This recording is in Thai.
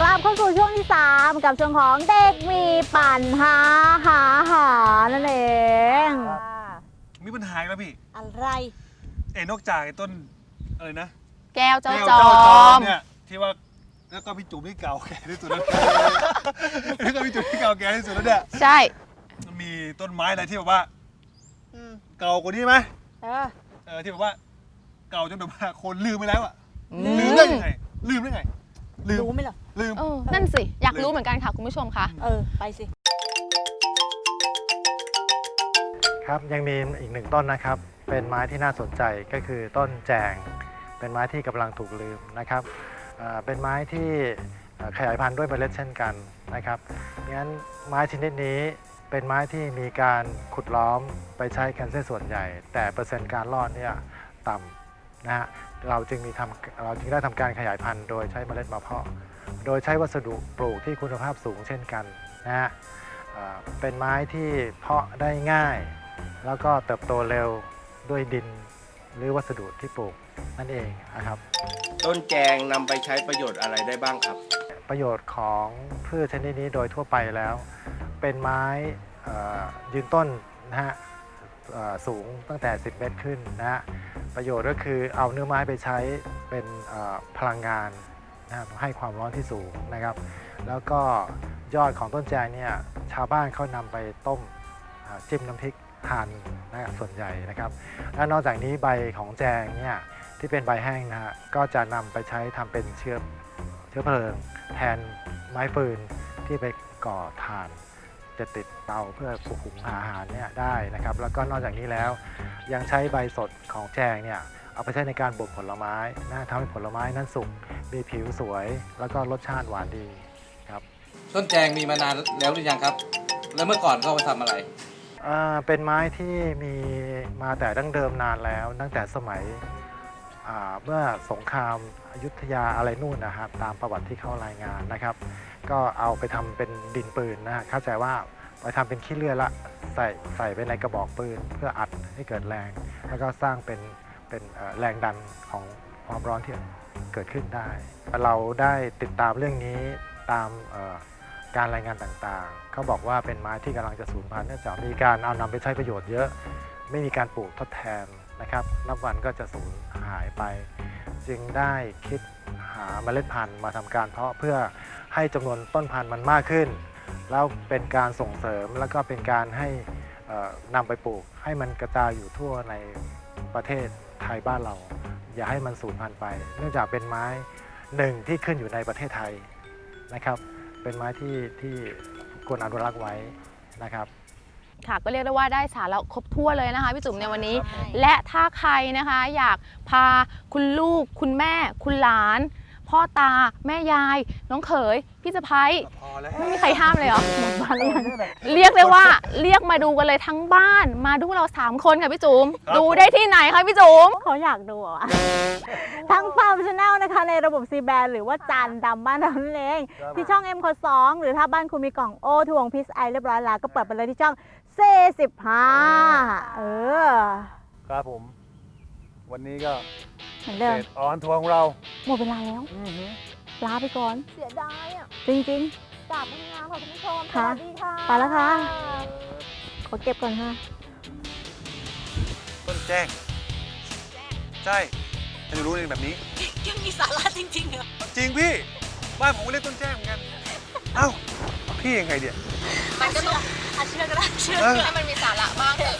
กลับเข้าสู่ช่วงที่ 3 กับช่วงของเด็กมีปัญหาหาหานั่นเอง มีปัญหาอีกแล้วพี่อะไร เอ็นอกจากไอ้ต้นอะไรนะแก้วเจ้าแก้วจอเจ้าจอมมเนี่ยที่ว่าแล้วก็พี่จุ๋มที่เก่าแก่ที่สุดแล้ว แล้วก็พี่จุ๋มที่เก่าแก่ที่สุดแล้วเนี่ยใช่ มันมีต้นไม้อะไรที่แบบว่า อืมเก่ากว่านี้ไหมเออเออที่แบบว่า เก่าจนแบบว่าคนลืมไปแล้วอะอืลืมมได้ยังไงลืมได้ไง ลืม รู้ไหมเหรอลืม เออนั่นสิ อยากรู้เหมือนกันค่ะคุณผู้ชมค่ะ เออ ไปสิ ครับ ยังมีอีกหนึ่งต้นนะครับ เป็นไม้ที่น่าสนใจก็คือต้นแจง เป็นไม้ที่กำลังถูกลืมนะครับเอ่อเป็นไม้ที่เอ่อขยายพันธุ์ด้วยเมล็ดเช่นกันนะครับงั้นไม้ชนิดนี้เป็นไม้ที่มีการขุดล้อมไปใช้กันเส้นส่วนใหญ่ แต่เปอร์เซ็นต์การรอดเนี่ยต่ำ นะฮะเราจึงมีทำเราจึงได้ทำการขยายพันธุ์โดยใช้เมล็ดมาเพาะโดยใช้วัสดุปลูกที่คุณภาพสูงเช่นกันนะฮะเอ่อเป็นไม้ที่เพาะได้ง่าย แล้วก็เติบโตเร็วด้วยดินหรือวัสดุที่ปลูกนั่นเองนะครับ ต้นแจงนำไปใช้ประโยชน์อะไรได้บ้างครับ ประโยชน์ของพืชชนิดนี้โดยทั่วไปแล้ว เป็นไม้เอ่อยืนต้นนะฮะเอ่อสูงตั้งแต่ 10 เมตรขึ้นนะฮะ ประโยชน์ก็คือเอาเนื้อไม้ไปใช้เป็นพลังงานนะครับให้ความร้อนที่สูงนะครับ แล้วก็ยอดของต้นแจงเนี่ยชาวบ้านเขานำไปต้มจิ้มน้ำพริกทานนะส่วนใหญ่นะครับและนอกจากนี้ใบของแจงเนี่ยที่เป็นใบแห้งนะฮะก็จะนำไปใช้ทำเป็นเชื้อเชื้อเพลิง แทนไม้ฟืนที่ไปก่อถ่านจะติดเตาเพื่อหุงหาอาหารเนี่ยได้นะครับ แล้วก็นอกจากนี้แล้ว ยังใช้ใบสดของแจงเนี่ยเอาไปใช้ในการบ่มผลไม้นะทำให้ผลไม้นั้นสุกมีผิวสวย แล้วก็รสชาติหวานดีครับต้นแจงมีมานานแล้วหรือยังครับ แล้วเมื่อก่อนเขาไปทำอะไรอ่าเป็นไม้ที่มีมาแต่ดั้งเดิมนานแล้ว ตั้งแต่สมัยอ่าเมื่อสงครามอยุธยาอะไรนู่นนะครับตามประวัติที่เขารายงานนะครับ ก็เอาไปทำเป็นดินปืนนะฮะเข้าใจว่าไปทำเป็นขี้เลื่อยละ ใส่ใส่ไปในกระบอกปืนเพื่ออัดให้เกิดแรง แล้วก็สร้างเป็นเป็นแรงดันของความร้อนที่เกิดขึ้นได้ เราได้ติดตามเรื่องนี้ตามการรายงานต่างๆ เขาบอกว่าเป็นไม้ที่กำลังจะสูญพันธุ์เนื่องจากมีการเอานำไปใช้ประโยชน์เยอะ ไม่มีการปลูกทดแทนนะครับ นับวันก็จะสูญหายไป จึงได้คิดหาเมล็ดพันธุ์มาทำการเพาะเพื่อให้จำนวนต้นพันธุ์มันมากขึ้น แล้วเป็นการส่งเสริมแล้วก็เป็นการให้เอ่อนำไปปลูก ให้มันกระจายอยู่ทั่วในประเทศไทยบ้านเรา อย่าให้มันสูญพันธุ์ไป เนื่องจากเป็นไม้หนึ่งที่ขึ้นอยู่ในประเทศไทยนะครับ เป็นไม้ที่ที่ควรอนุรักษ์ไว้นะครับค่ะก็เรียกได้ว่าได้สาระครบถ้วนเลยนะคะพี่จุ๋มในวันนี้ใช่และถ้าใครนะคะอยากพาคุณลูก คุณแม่ คุณหลาน พ่อตา แม่ยาย น้องเขย พี่สะพ้ยพอแล้วไม่มีใครห้ามเลยเหรอหมดบ้านแล้วยังเรียกได้ว่าเรียกมาดูกันเลยทั้งบ้าน มาดูเราสามคนค่ะพี่จุ๋มครับดูได้ที่ไหนคะพี่จุ๋มเขาอยากดูเหรอะทั้งฟาร์มชาแนลนะคะ ในระบบซีแบนหรือว่าจานดำบ้านเรานั่นเองที่ช่อง M คสองหรือถ้าบ้านคุณมีกล่องโอทวงพิสไอเรียบร้อยแล้วก็เปิดไปเลยที่ช่อง C15 เออ ครับผม วันนี้ก็ เหมือนเสเดิมร็จออนทัวร์ของเรา หมดเวลาแล้ว อื้อหือ ลาไปก่อน เสียดายอะจริงกลับมางามค่ะคุณผู้ชมค่ะสวัสดีค่ะ ไปแล้วค่ะ ๆ ขอเก็บก่อนค่ะ ต้นแจ้ง ใช่ฉันจะรู้เองแบบนี้ ยังมีสาระจริงๆเหรอ จริงพี่ บ้านผมก็เรียกต้นแจ้งเหมือนกัน เอ้า พี่ยังไงเดีย มันก็ต้องอะเชื่อก็ได้เชื่อเออ ให้มันมีสาระบ้างเถอะ